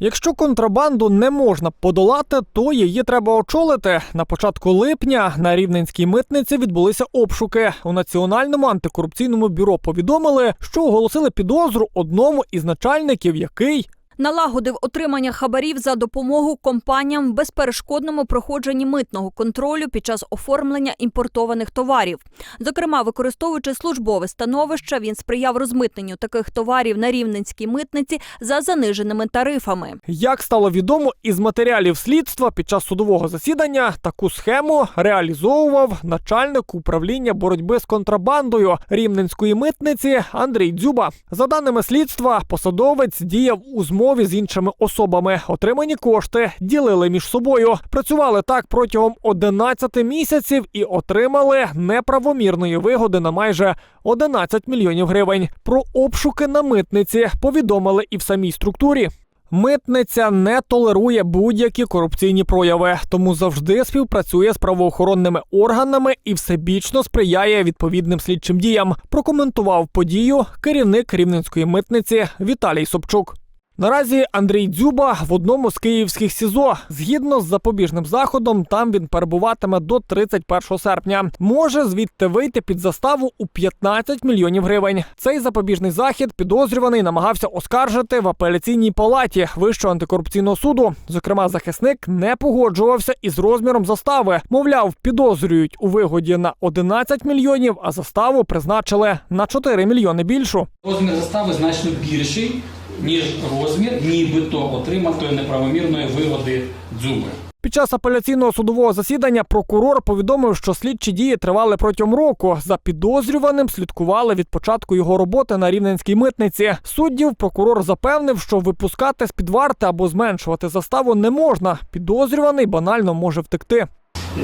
Якщо контрабанду не можна подолати, то її треба очолити. На початку липня на рівненській митниці відбулися обшуки. У національному антикорупційному бюро повідомили, що оголосили підозру одному із начальників, який Налагодив отримання хабарів за допомогу компаніям в безперешкодному проходженні митного контролю під час оформлення імпортованих товарів. Зокрема, використовуючи службове становище, він сприяв розмитненню таких товарів на рівненській митниці за заниженими тарифами. Як стало відомо із матеріалів слідства під час судового засідання, таку схему реалізовував начальник управління боротьби з контрабандою рівненської митниці Андрій Дзюба. За даними слідства, посадовець діяв у змові з іншими особами. Отримані кошти ділили між собою. Працювали так протягом 11 місяців і отримали неправомірної вигоди на майже 11 мільйонів гривень. Про обшуки на митниці повідомили і в самій структурі. Митниця не толерує будь-які корупційні прояви, тому завжди співпрацює з правоохоронними органами і всебічно сприяє відповідним слідчим діям. Прокоментував подію керівник рівненської митниці Віталій Собчук. Наразі Андрій Дзюба в одному з київських СІЗО. Згідно з запобіжним заходом, там він перебуватиме до 31 серпня. Може звідти вийти під заставу у 15 мільйонів гривень. Цей запобіжний захід підозрюваний намагався оскаржити в апеляційній палаті Вищого антикорупційного суду. Зокрема, захисник не погоджувався із розміром застави. Мовляв, підозрюють у вигоді на 11 мільйонів, а заставу призначили на 4 мільйони більшу. Розмір застави значно більший, ніж розмір нібито отриматої неправомірної вигоди дзюби. Під час апеляційного судового засідання прокурор повідомив, що слідчі дії тривали протягом року. За підозрюваним слідкували від початку його роботи на рівненській митниці. Суддів прокурор запевнив, що випускати з під варти або зменшувати заставу не можна. Підозрюваний банально може втекти.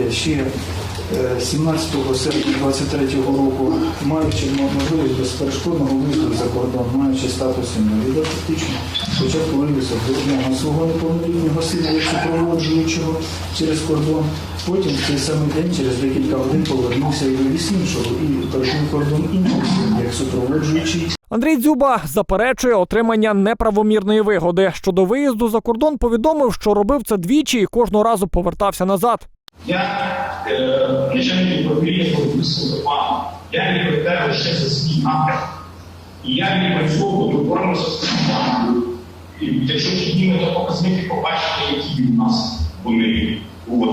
Е, ще 17 серпня 23 року, маючи можливість безперешкодного виїзду за кордон, маючи статус інваліда, фактично, спочатку вивезли до нього свого неповнолітнього сина як супроводжуючого через кордон. Потім в цей самий день, через декілька годин, повернувся і вивіз іншого і перетнув кордон іншого як супроводжуючий. Андрій Дзюба заперечує отримання неправомірної вигоди. Щодо виїзду за кордон повідомив, що робив це двічі і кожного разу повертався назад. Я е, начальник управління поліцейського департаменту. Я відповідаю лише за свій напрямок. І я відпрацьовую до форму І якщо піднімете показники, побачите, які в нас вони.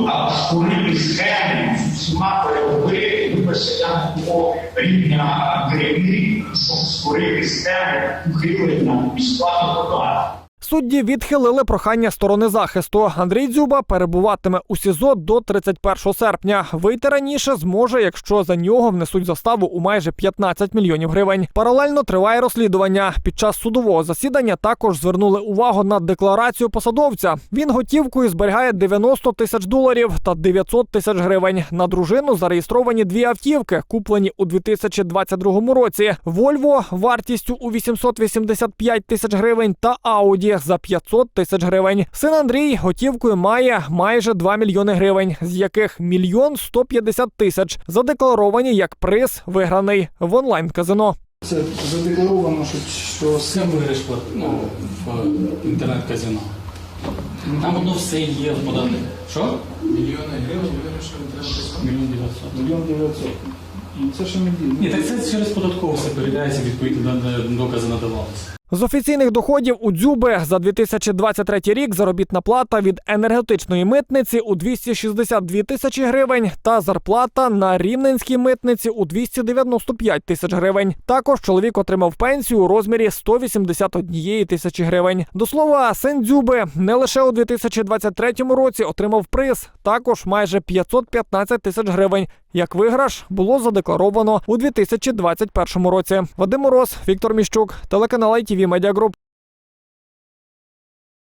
А створити схему з усіма переговори, вибачте, я не такого рівня керівник, щоб створити схему ухилення і сплати податків. Судді відхилили прохання сторони захисту. Андрій Дзюба перебуватиме у СІЗО до 31 серпня. Вийти раніше зможе, якщо за нього внесуть заставу у майже 15 мільйонів гривень. Паралельно триває розслідування. Під час судового засідання також звернули увагу на декларацію посадовця. Він готівкою зберігає 90 тисяч доларів та 900 тисяч гривень. На дружину зареєстровані дві автівки, куплені у 2022 році. Вольво вартістю у 885 тисяч гривень та Ауді за 500 тисяч гривень. Син Андрій готівкою має майже 2 мільйони гривень, з яких мільйон 150 тисяч задекларовані як приз, виграний в онлайн-казино. Це задекларовано, що, що Це виграш ну, в інтернет-казино. Там воно все є в податку. Що? Мільйони гривень вирішили писати. Мільйон дев'ятсот. мільйон дев'ятсот. І це ще не Ні, так це через податково все передається, відповідно докази надавалися. З офіційних доходів у Дзюби за 2023 рік заробітна плата від енергетичної митниці у 262 тисячі гривень та зарплата на рівненській митниці у 295 тисяч гривень. Також чоловік отримав пенсію у розмірі 181 тисячі гривень. До слова, син Дзюби не лише у 2023 році отримав приз, також майже 515 тисяч гривень. Як виграш було задекларовано у 2021 році. Вадим Мороз, Віктор Міщук, телеканал ITV Media Group.